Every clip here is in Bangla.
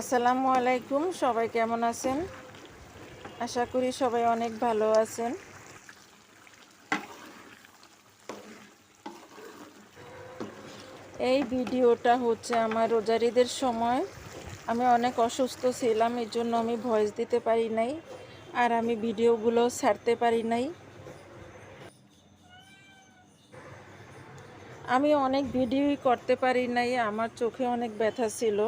আসসালামু আলাইকুম, সবাই কেমন আছেন? আশা করি সবাই অনেক ভালো আছেন। এই ভিডিওটা হচ্ছে আমার রোজারিদের সময়। আমি অনেক অসুস্থ ছিলাম এর জন্য আমি ভয়েস দিতে পারি নাই আর আমি ভিডিওগুলো ছাড়তে পারি নাই। আমি অনেক ভিডিওই করতে পারি নাই, আমার চোখে অনেক ব্যথা ছিল।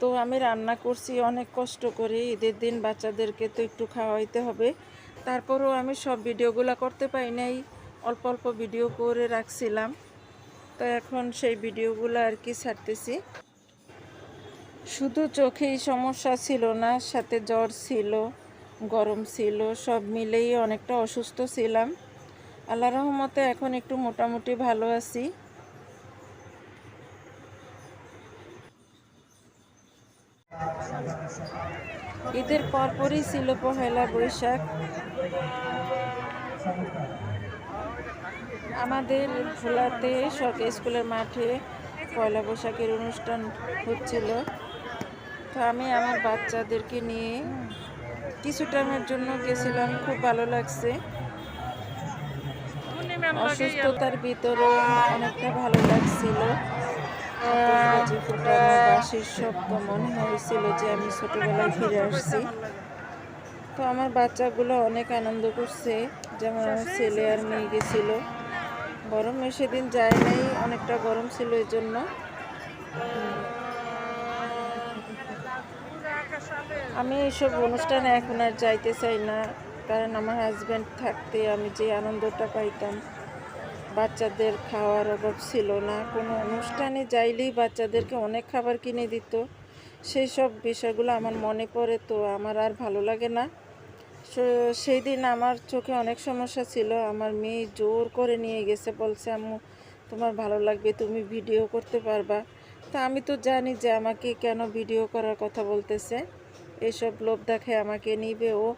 তো আমি রান্না করছি, অনেক কষ্ট করে। ঈদের দিন বাচ্চাদেরকে তো একটু খাওয়াইতে হবে। তারপরেও আমি সব ভিডিওগুলো করতে পারি নাই। অল্প অল্প ভিডিও করে রাখছিলাম। তো এখন সেই ভিডিওগুলো আর কি ছাড়তেছি। শুধু চোখেই সমস্যা ছিল না, সাথে জ্বর ছিল, গরম ছিল, সব মিলেই অনেকটা অসুস্থ ছিলাম। আল্লাহ রহমতে এখন একটু মোটামুটি ভালো আছি। ঈদের পরপরই ছিল পহেলা বৈশাখ। আমাদের ভোলাতে সরকারি স্কুলের মাঠে পয়লা বৈশাখের অনুষ্ঠান হচ্ছিল। তো আমি আমার বাচ্চাদেরকে নিয়ে কিছু টাইমের জন্য গেছিলাম খুব ভালো লাগছে। অসুস্থতার ভিতরে অনেকটা ভালো লাগছিল। বাজি ফুটানো বাঁশির শব্দ মনে হয়েছিল যে আমি ছোটবেলায় ফিরে আসছি তো আমার বাচ্চাগুলো অনেক আনন্দ করছে, যেমন আমার ছেলে আর মেয়ে গেছিল। গরমে সেদিন যায় নাই, অনেকটা গরম ছিল এই জন্য। আমি এইসব অনুষ্ঠানে এখন আর যাইতে চাই না, কারণ আমার হাজব্যান্ড থাকতে আমি যে আনন্দটা পাইতাম। বাচ্চাদের খাওয়ার অভাব ছিল না। কোনো অনুষ্ঠানে যাইলেই বাচ্চাদেরকে অনেক খাবার কিনে দিত। সেই সব বিষয়গুলো আমার মনে পড়ে তো আমার আর ভালো লাগে না। সেই দিন আমার চোখে অনেক সমস্যা ছিল। আমার মেয়ে জোর করে নিয়ে গেছে, বলছে, আম্মু, তোমার ভালো লাগবে, তুমি ভিডিও করতে পারবা। তা আমি তো জানি যে আমাকে কেন ভিডিও করার কথা বলতেছে। এইসব লোভ দেখে আমাকে নিবে ও।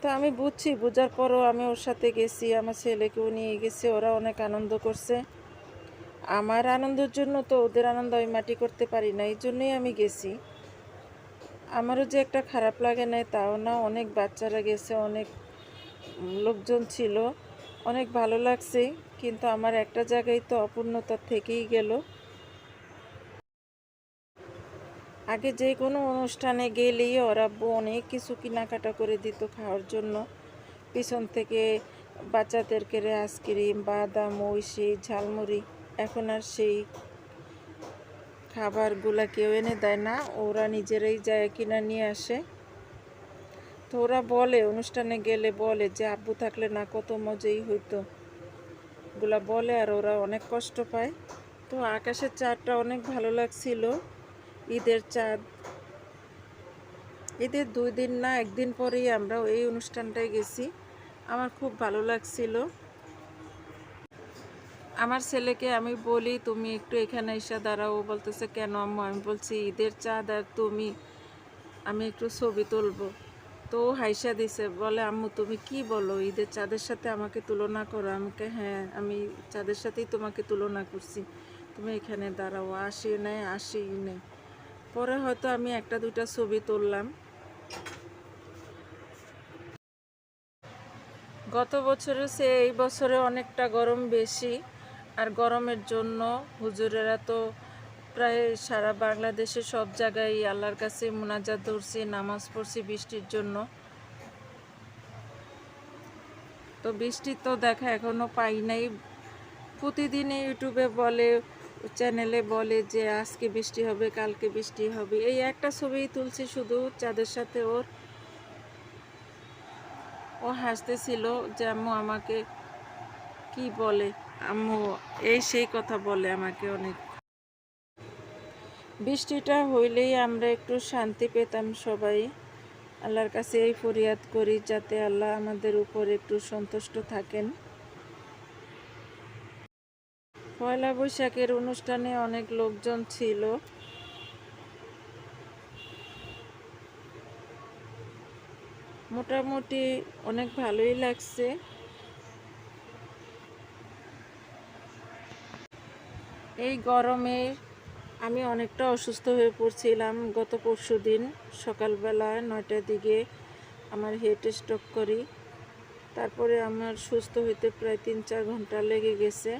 তো আমি বুঝছি, বোঝার পরও আমি ওর সাথে গেছি, আমার ছেলেকেও নিয়ে গেছে, ওরা অনেক আনন্দ করছে। আমার আনন্দের জন্য তো ওদের আনন্দ আমি মাটি করতে পারি না, এই জন্যই আমি গেছি। আমারও যে একটা খারাপ লাগে নাই, তাও না, অনেক বাচ্চারা গেছে, অনেক লোকজন ছিল, অনেক ভালো লাগছে, কিন্তু আমার একটা জায়গায় তো অপূর্ণতা থেকেই গেল। আগে যে কোনো অনুষ্ঠানে গেলেই ওরা অনেক কিছু কেনাকাটা করে দিত খাওয়ার জন্য। পিছন থেকে বাচ্চাদেরকে আইসক্রিম, বাদাম ওই সেই ঝালমুড়ি, এখন আর সেই খাবারগুলা কেউ এনে দেয় না, ওরা নিজেরাই যায় কিনা নিয়ে আসে। তো ওরা বলে, অনুষ্ঠানে গেলে বলে যে, আব্বু থাকলে না কত মজাই হইতো। গুলা বলে আর ওরা অনেক কষ্ট পায়। তো আকাশের চারটা অনেক ভালো লাগছিল। ঈদের চাঁদ। ঈদের দুই দিন না, একদিন পরেই আমরা এই অনুষ্ঠানটায় গেছি। আমার খুব ভালো লাগছিল। আমার ছেলেকে আমি বলি, তুমি একটু এখানে এসে দাঁড়াও। বলতেছে, কেন আম্মু? আমি বলছি, ঈদের চাঁদ আর তুমি, আমি একটু ছবি তুলবো। তো হাইসা দিছে, বলে, আম্মু, তুমি কি বলো? ঈদের চাঁদের সাথে আমাকে তুলনা করো। আমাকে হ্যাঁ আমি চাঁদের সাথেই তোমাকে তুলনা করছি। তুমি এখানে দাঁড়াও, আসি নেই আসি নেই। পরে হয়তো আমি একটা, দুইটা ছবি তুললাম। গত বছরে সে, এই বছরে অনেকটা গরম বেশি। আর গরমের জন্য হুজুরেরা তো প্রায় সারা বাংলাদেশে সব জায়গায় আল্লাহর কাছে মোনাজাত ধরছি, নামাজ পড়ছি বৃষ্টির জন্য। তো বৃষ্টি তো দেখা এখনও পাই নাই। প্রতিদিন ইউটিউবে বলে চ্যানেলে বলে যে, আজকে বৃষ্টি হবে, কালকে বৃষ্টি হবে। এই একটা ছবি তুলছি শুধু চাঁদের সাথে ওর। ও হাসতেছিল যে, আম্মু, আমাকে কি বলে? আম্মু এই সেই কথা বলে আমাকে অনেক। বৃষ্টিটা হইলেই আমরা একটু শান্তি পেতাম সবাই। আল্লাহর কাছে এই ফরিয়াদ করি যাতে আল্লাহ আমাদের উপর একটু সন্তুষ্ট থাকেন। পয়লা বৈশাখের অনুষ্ঠানে অনেক লোকজন ছিল। মোটামুটি অনেক ভালোই লাগছে। এই গরমে আমি অনেকটা অসুস্থ হয়ে পড়ছিলাম গত পরশু দিন সকালবেলা নয়টার দিকে আমার হেড স্ট্রোক করি। তারপরে আমার সুস্থ হইতে প্রায় তিন চার ঘণ্টা লেগে গেছে।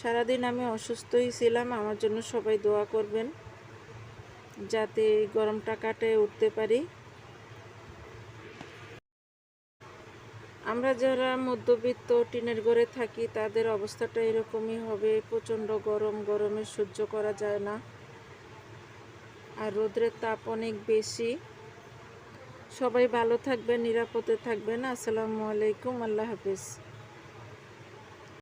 সারাদিন আমি অসুস্থই ছিলাম, আমার জন্য সবাই দোয়া করবেন যাতে গরমটা কাটে উঠতে পারি। আমরা যারা মধ্যবিত্ত, টিনের ঘরে থাকি, তাদের অবস্থাটা এরকমই হবে, প্রচণ্ড গরম, গরমে সহ্য করা যায় না। আর রোদ্রের তাপ অনেক বেশি। সবাই ভালো থাকবেন, নিরাপদে থাকবেন। আসসালামু আলাইকুম, আল্লাহ হাফিজ।